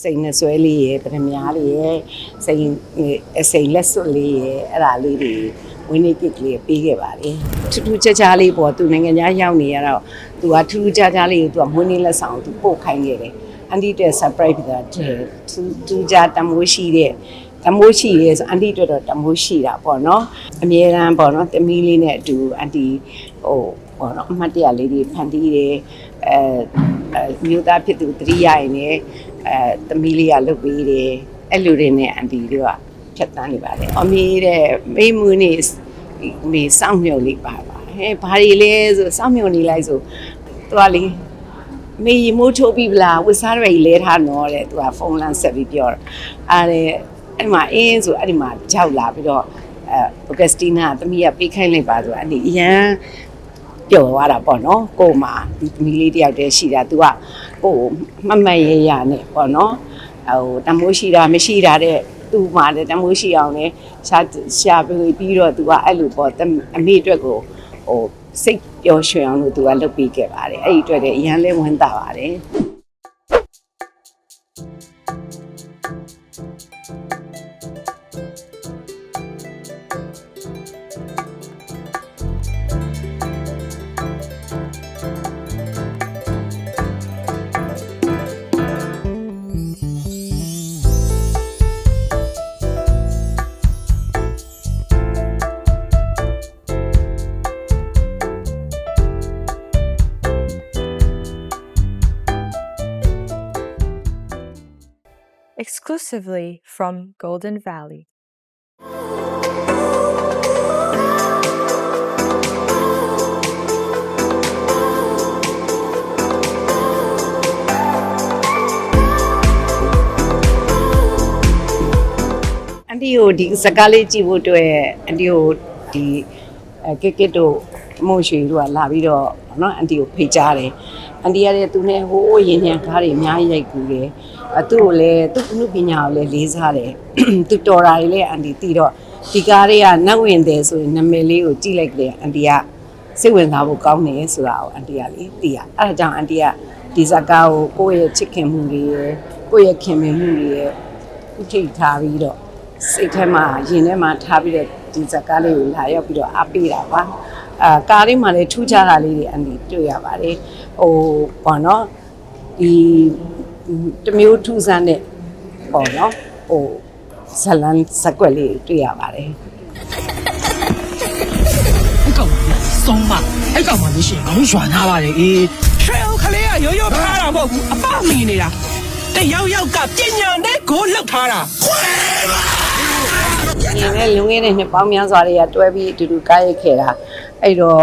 စိန်နဲ့ဆွဲလေးရယ်ပထမများလေးရယ်စိန်အစိန်လက်စွပ်လေးရယ်အဲ့ဒါလေးတွေဝင်းနေကစ်လေးပေးခဲ့ပါတယ်ထူးထူးခြားခြားလေးပေါ့သူနိုင်ငံခြားရောက်နေရတော့သူကထူးထူးခြားခြားလေးကိုသူကမွေးနေ့လက်ဆောင်သူပို့ခိုင်းခဲ့တယ်အန်တီတဲ့ surprise ဖြစ်တာတဲ့ထူးထူးခြားတမိုးရှိတဲ့တမိုးရှိရဲဆိုအန်တီတို့တော့တမိုးရှိတာပေါ့နော်အမြဲတမ်းပေါ့နော်တမီးလေးနဲ့အတူအန်တီဟိုပေါ့နော်အမှတ်တရလေးတွေဖန်တီးတယ်အဲအဲမြို့သားဖြစ်သူတတိယရင်လည်း အဲတမီးလေးကလုပ်ပေးတယ်အဲ့လူတွေနဲ့အန်တီတို့ကဖြတ်တန်းနေပါတယ်အမေတဲ့မိမှုနေမေစောင့်မြုံလေးပါပါဟဲ့ဘာတွေလဲဆိုစောင့်မြုံနေလိုက်ဆိုသူကလေမေရီမိုးချိုးပြီဗလားဝစ်စားတွေလဲထားတော့တဲ့သူကဖုန်းလမ်းဆက်ပြီးပြောတာအားတဲ့အဲ့မှာအင်းဆိုအဲ့ဒီမှာကြောက်လာပြီးတော့အဲဘိုကက်စတီနာတမီးကပေးခိုင်းလိုက်ပါဆိုအဲ့ဒီအရန်ပျော်သွားတာပေါ့နော်ကို့မှာဒီသမီးလေးတယောက်တည်းရှိတာ तू က ကို့မတ်မတ်ရရနဲ့ပေါ့နော်ဟိုတမိုးရှိတာမရှိတာတဲ့သူ့မှာလည်းတမိုးရှိအောင်လဲရှာရှာပြီးပြီးတော့ तू ကအဲ့လိုပေါ့အမေအတွက်ကိုဟိုစိတ်ပျော်ရွှင်အောင်လို့ तू ကလုပ်ပေးခဲ့ပါတယ်အဲ့ဒီအတွက်လည်းအရန်လဲဝမ်းသာပါတယ် exclusively from Golden Valley. အန်တီကိုဒီစကားလေးကြည့်ဖို့အတွက်အန်တီကိုဒီအဲကစ်ကစ်တို့မို့ရွှေတို့ကလာပြီးတော့เนาะအန်တီကိုဖိတ်ကြားတယ်အန်တီကလည်းသူနဲ့ဟိုးရင်ညံကားတွေအများကြီးရိုက်ကူတယ် အသူ့ကိုလည်းသူ့အမှုပညာကိုလည်းလေးစားတယ်သူတော်တာတွေလည်းအန်တီသိတော့ဒီကားတွေကနတ်ဝင်တယ်ဆိုရင်နာမည်လေးကိုကြည့်လိုက်တယ်အန်တီကစိတ်ဝင်စားဖို့ကောင်းတယ်ဆိုတာကိုအန်တီကလေသိရအဲ့ဒါကြောင့်အန်တီကဒီစကားကိုကိုယ့်ရဲ့ချစ်ခင်မှုတွေရယ်ကိုယ့်ရဲ့ခင်မင်မှုတွေရယ်ဥထိတ်ထားပြီးတော့စိတ်ထဲမှာရင်ထဲမှာထားပြီးတော့ဒီဇာတ်ကားလေးကိုလာရောက်ပြီးတော့အားပေးတာပါအာကားလေးမှာလည်းထူးခြားတာလေးတွေအန်ဒီတွေ့ရပါတယ်ဟိုဘောနော်ဒီ တစ်မျိုးထူးဆန်းတဲ့ပေါ့နော်ဟိုဇလန်ဇက်ကွက်လေးတွေ့ရပါတယ်အဲ့ကောင်ကဆုံးမအဲ့ကောင်မှလို့ရှိရင်ခေါင်းရွာနာပါတယ်အေးရွှေဦးကလေးကရိုးရိုးထားတာမဟုတ်ဘူးအပမီနေတာတယောက်ယောက်ကပညာနဲ့ကိုလှုပ်ထားတာညီနဲ့လုံခဲ့တဲ့နှစ်ပေါင်းများစွာတွေကတွဲပြီးအတူတူကားရိုက်ခဲ့တာအဲ့တော့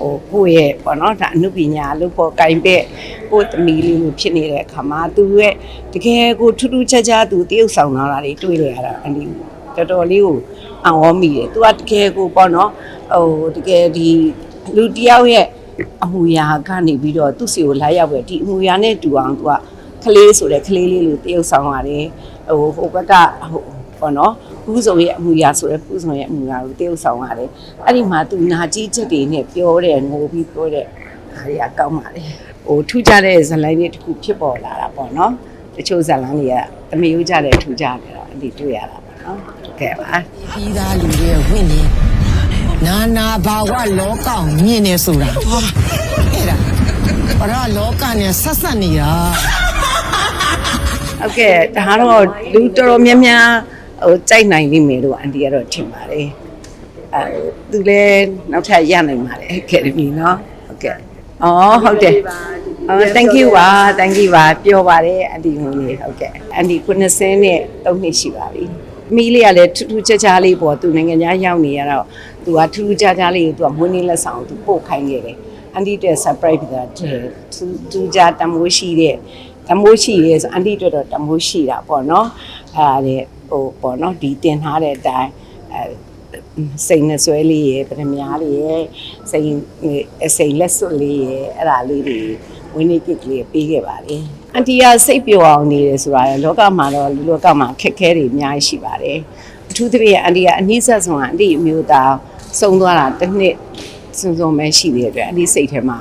ဟိုကိုယ့်ရဲ့ပေါ့နော်ဒါအနုပညာလို့ပေါ်ကင်ပဲ့ကိုယ့်သမီးလေးလိုဖြစ်နေတဲ့အခါမှာသူရဲ့တကယ်ကိုထူးထူးခြားခြားသူတရုပ်ဆောင်လာတာတွေတွေ့လေရတာအန်ဒီတော်တော်လေးကိုအံ့ဩမိတယ်သူကတကယ်ကိုပေါ့နော်ဟိုတကယ်ဒီလူတစ်ယောက်ရဲ့အမူအရာကနေပြီးတော့သူ့စီကိုလာရောက်ပဲဒီအမူအရာနဲ့တူအောင်သူကကလေးဆိုတဲ့ကလေးလေးလိုတရုပ်ဆောင်ရတယ်ဟိုဟိုဘက်ကဟိုပေါ့နော် ပူးစုံရဲ့အမူအရာဆိုတဲ့ပူးစုံရဲ့အမူအရာကိုတရုပ်ဆောင်ရတယ်အဲ့ဒီမှာသူနာကြီးချက်တွေနဲ့ပြောတဲ့ငိုပြီးပြောတဲ့ဒါတွေကကောင်းပါလေဟိုထူးခြားတဲ့ဇာတ်လမ်းတွေတစ်ခုဖြစ်ပေါ်လာတာပေါ့နော်တချို့ဇာတ်လမ်းတွေကတမယိုးကြတဲ့ထူးခြားတယ်တော့အဒီတွေ့ရတာပေါ့နော်ဟုတ်ကဲ့ပါပြီးသားလူတွေဝင့်နေနာနာဘာဝလောကောင်မြင်နေဆိုတာဟာအဲ့ဒါဘာရလောကနဲ့ဆက်ဆက်နေတာဟုတ်ကဲ့ဒါကတော့လူတော်တော်များများ ဟိုကြိုက်နိုင်လိမ့်မယ်လို့အန်တီကတော့ထင်ပါတယ်အဲသူလည်းနောက်ထပ်ရနိုင်ပါတယ်အကယ်ဒမီเนาะဟုတ်ကဲ့အော်ဟုတ်တယ်အော် thank you ပါ thank you ပါပြောပါတယ်အန်တီငွေလေးဟုတ်ကဲ့အန်တီ90နဲ့3နှစ်ရှိပါပြီမီးလေးကလည်းထူးထူးခြားခြားလေးပေါ့သူနိုင်ငံခြားရောက်နေရတော့သူကထူးထူးခြားခြားလေးကိုသူကမွေးနေ့လက်ဆောင်သူပို့ခိုင်းခဲ့တယ်အန်တီတဲ့ surprise ဖြစ်တာတဲ့ထူးထူးခြားတမိုးရှိတဲ့ တမိုးရှိရဲဆိုအန်တီတို့တော့တမိုးရှိတာပေါ့နော်အဲဒါလေ ဟိုပေါ့နော်ဒီတင်ထားတဲ့အတိုင်းအဲစိန်နဲ့ဆွဲလေးရယ်ပထမများလေးရယ်စိန်အစိန်လက်စွပ်လေးရယ်အဲ့ဒါလေးတွေဝင်းနေကစ်လေးပေးခဲ့ပါလေအန်တီကစိတ်ပျော်အောင်နေတယ်ဆိုတာလေလောကမှာတော့လူလောကမှာခက်ခဲတွေအများကြီးရှိပါတယ်အထူးသဖြင့်အန်တီကအနည်းဆက်ဆုံးကအန်တီအမျိုးသားစုံသွားတာတစ်နှစ်စုံစုံပဲရှိသေးတယ်အတွက်အန်တီစိတ်ထဲမှာ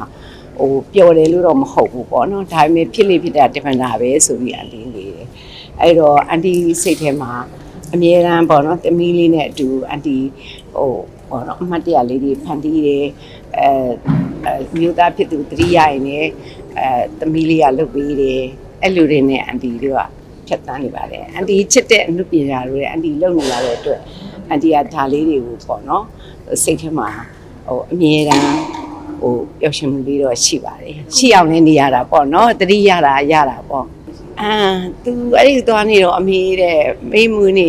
ဟိုပျော်တယ်လို့တော့မဟုတ်ဘူးပေါ့နော်ဒါပေမဲ့ဖြစ်လေဖြစ်တာ different တာပဲဆိုပြီးအလေးလေးတယ် အဲ့တော့အန်တီစိတ်ထဲမှာအမြဲတမ်းပေါ့နော်သမီးလေးနဲ့အတူအန်တီဟိုပေါ့နော်အမှတ်တရလေးတွေဖန်တီးတယ်အဲအဲမြို့သားဖြစ်သူတတိယရင်လည်းအဲသမီးလေးကလုပ်ပေးတယ်အဲ့လိုတွေနဲ့အန်တီတို့ကဖြတ်တန်းနေပါတယ်အန်တီချစ်တဲ့အမှုပညာတွေအန်တီလုပ်နေရတဲ့အတွက်အန်တီကဒါလေးတွေကိုပေါ့နော်စိတ်ထဲမှာဟိုအမြဲတမ်းဟိုပျော်ရွှင်မှုလေးတော့ရှိပါတယ်ရှိအောင်လည်းနေရတာပေါ့နော်တတိရတာရတာပေါ့ အာသူအဲ့ဒီသွားနေတော့အမေတဲ့မိမှုနေ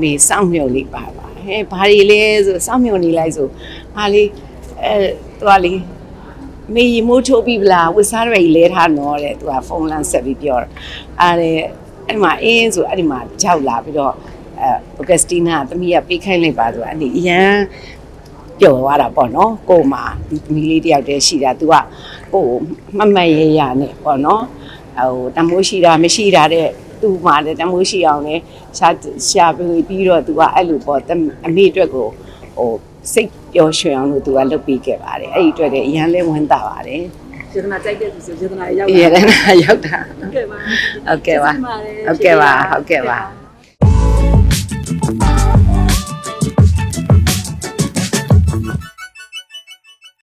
မေစောင့်မြုံလေးပါပါဟဲ့ဘာတွေလဲဆိုစောင့်မြုံနေလိုက်ဆိုဟာလေးအဲသွားလေးမေရီမိုးချိုးပြီဗလားဝစ်စားရည်လဲထားနော်တဲ့သူကဖုန်းလမ်းဆက်ပြီးပြောတာအားတဲ့အဲ့မှာအင်းဆိုအဲ့ဒီမှာကြောက်လာပြီးတော့အဲဘိုကစတီနာသမီးကပေးခိုင်းလိုက်ပါဆိုအဲ့ဒီအရန်ပျော်သွားတာပေါ့နော်ကို့မှာဒီသမီးလေးတယောက်တည်းရှိတာ तू ကကို့မတ်မတ်ရရနဲ့ပေါ့နော် ဟိုတမိုးရှိတာမရှိတာတဲ့သူ့မှာလည်းတမိုးရှိအောင်လဲရှာရှာပြီးပြီးတော့ तू ကအဲ့လိုပေါ့အမေအတွက်ကိုဟိုစိတ်ပျော်ရွှင်အောင်လို့ तू ကလုပ်ပေးခဲ့ပါတယ်အဲ့ဒီအတွက်လည်းအရန်လဲဝမ်းသာပါတယ်စေတနာကြိုက်တဲ့သူဆိုစေတနာရောက်ရရနာရောက်တာဟုတ်ကဲ့ပါဟုတ်ကဲ့ပါဟုတ်ကဲ့ပါဟုတ်ကဲ့ပါ